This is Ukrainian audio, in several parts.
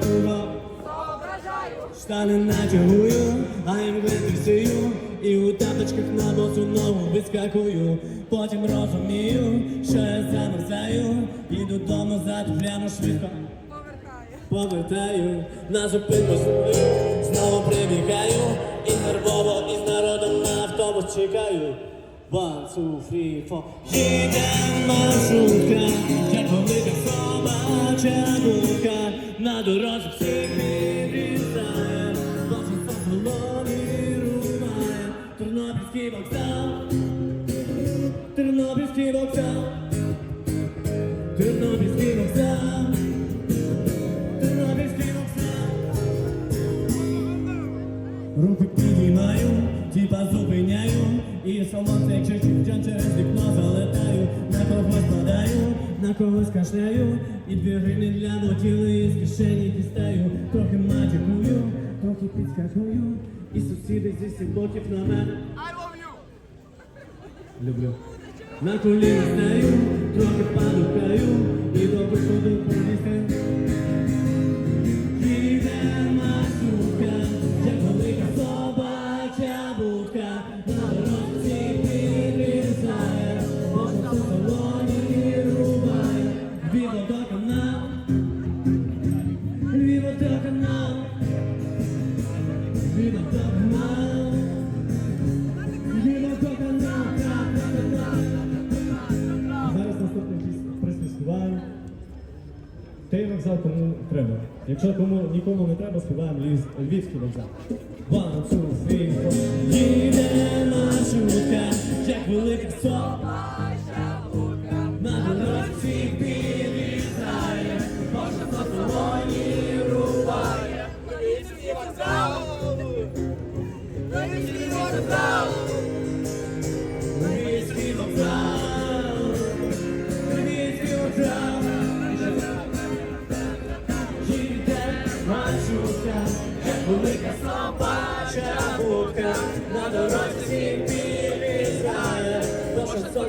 кругом Штани натягую, а їм витрясую І у тапочках на босу ногу вискакую. Потім розумію, що я замерзаю. І додому задупляно швидко. Повертаю. На зупинку Знову прибігаю. І нервово із народом на автобус чекаю. One, two, three, four. Їде маршрутка. Як велика собача будка На когось кашляю І дві гривні для мотіли із кишені дістаю Трохи матікую, трохи підскакую І сусіди зі всіх боків на мене I love you! Люблю. На коліна стаю, трохи падукаю і до приходу повісти. Той вокзал кому треба. Якщо кому нікому не треба, співаємо Львів- Львівський вокзал. One, two, three, four. Їде маршрутка, як велика будка. На дорозі підрізає, можна по салоні рубає. Львівський вокзал! Львівський вокзал!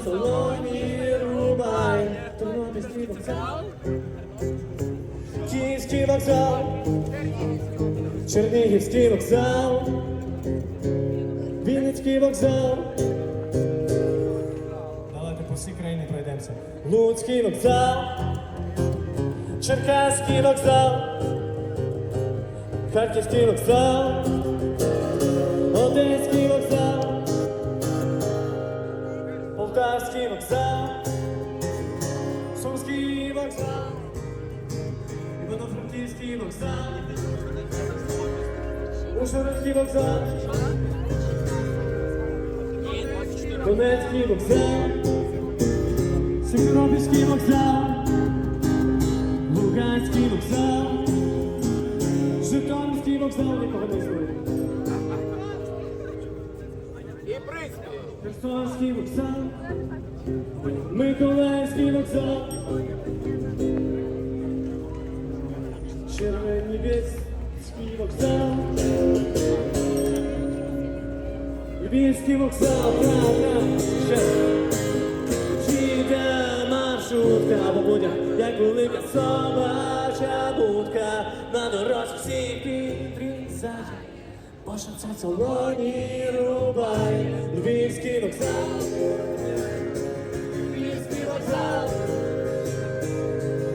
Салоні рубає. Тернопільський вокзал. Київський вокзал, Чернігівський вокзал, Вінницький вокзал, Давайте по всій країні пройдемося. Луцький вокзал, Черкаський вокзал, Харківський вокзал, Одеський Полтавський вокзал, Сумський вокзал, Івано-Франківський вокзал, Ужгородський вокзал, Донецький вокзал. Сімферопольський вокзал, Луганський вокзал, Житомирський вокзал, нікого не існує. І приспів! Херсонський вокзал, Миколаївський вокзал, Червонівецький вокзал, Львівський вокзал, там, ще. Маршрутка або будя, як велика собача будка, на дорозі всі підрізає, Боже, це в салоні рубає, Львівський вокзал, Львівський вокзал,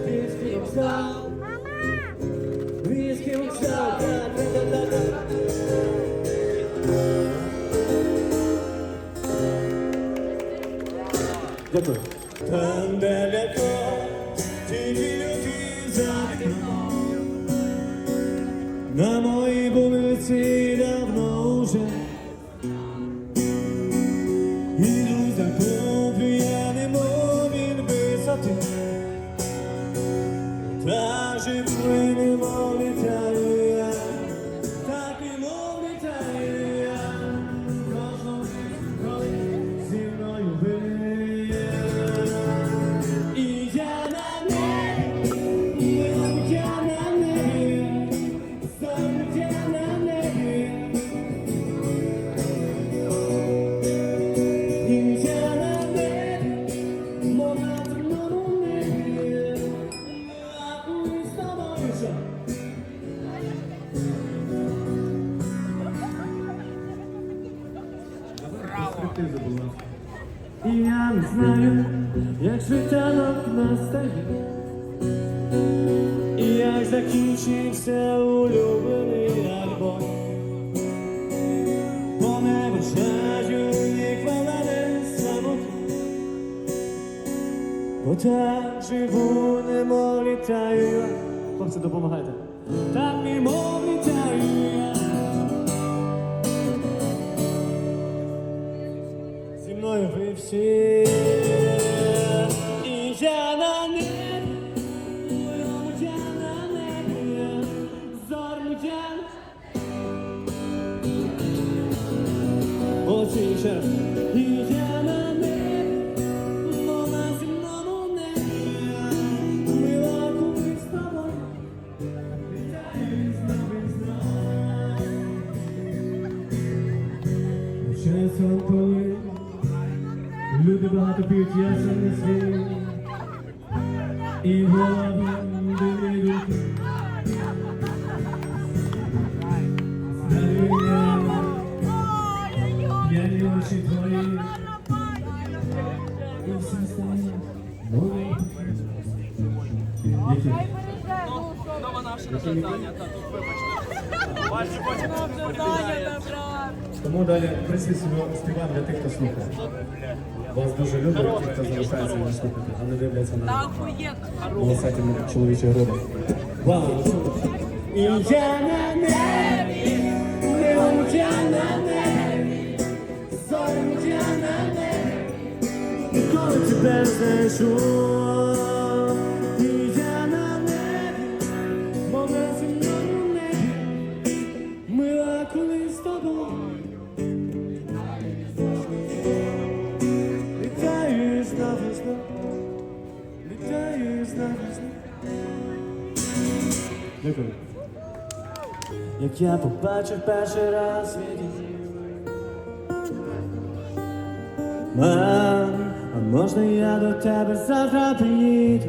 Львівський вокзал, Львівський вокзал, та-та-та-та-та. Дякую. Там далеко Yeah. Дивіться. І я не знаю, як життя нам настає, і як закінчився улюблений альбом, бо не бажаю ніколи не самоті, бо так живу, немов літаю. Хлопці, допомагайте. Так немов літаю я. Зі мною ви всі Часом коли Люди багато п'ють, я сам не свій І думки Знаю я, п'яні очі твої І все стає новим Які? Нова наша завдання, та тут вибачте. Ваші потім Тому далі присвідчимо співаємо для тих, хто слухає. Вас дуже люблять, ті, хто залишається не слухати, а не дивляться на волосаті чоловічі груди. Вау! І я на небі, не я на небі, зорю я на небі, коли тебе знайшов. Як я побачив перший раз світі. Мам, а можна я до тебе завтра приїду?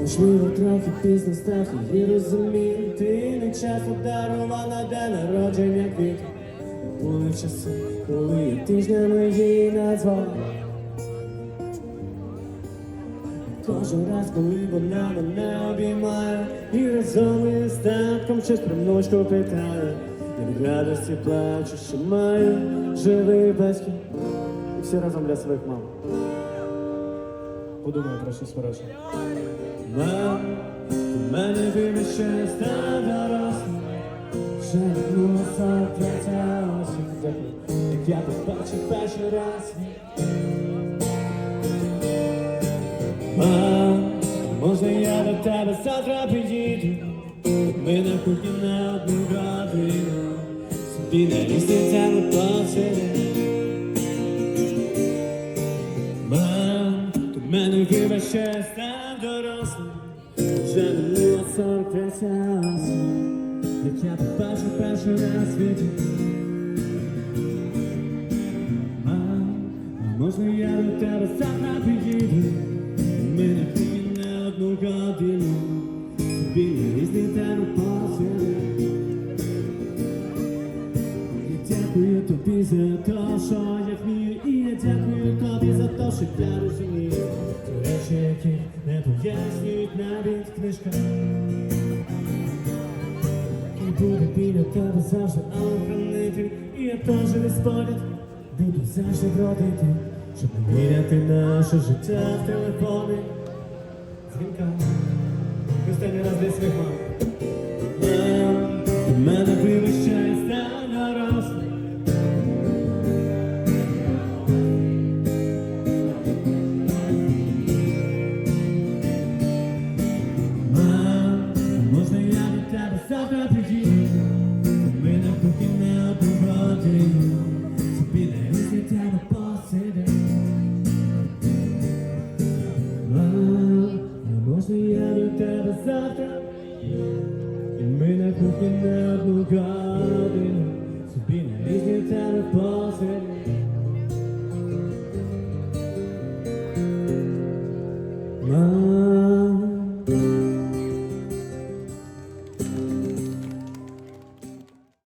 Можливо, трохи пізно став і розумію, ти не часто дарував на день народження квіти. Були часи, коли я тижнями її назвав. Кожен раз, коли вона мене обіймає, і разом із татком щось про внучку питає. Я від радості плачу, що маю живий батьків. І всі разом для своїх мам. Подумай про щось хороше. Мам, у мене виміще став дорослим, ще третя осінь. Дякую. Як я побачив перший раз. Мам, можна я до тебе завтра приїду? Ми на кухні на одну годину, собі не різницями посидимо. Мам, до мене вибач, що я став дорослим, вже сорок третя осінь, як я побачив перший раз в можна я до тебе приїду? Ми на кухні на одну годину, не різні теми посидимо. Я дякую тобі за те, що я вмію, і я дякую тобі за те, що я розумію. Ті речі, які не пояснюють навіть книжка. І буде біля тебе завжди охранитель, і я теж не споряд, буду завжди бродити, щоб не міряти наше життя в телефони. Дзвінка. Останній раз десь ти мене вивищає ми на кухні не одну собі на різні тебе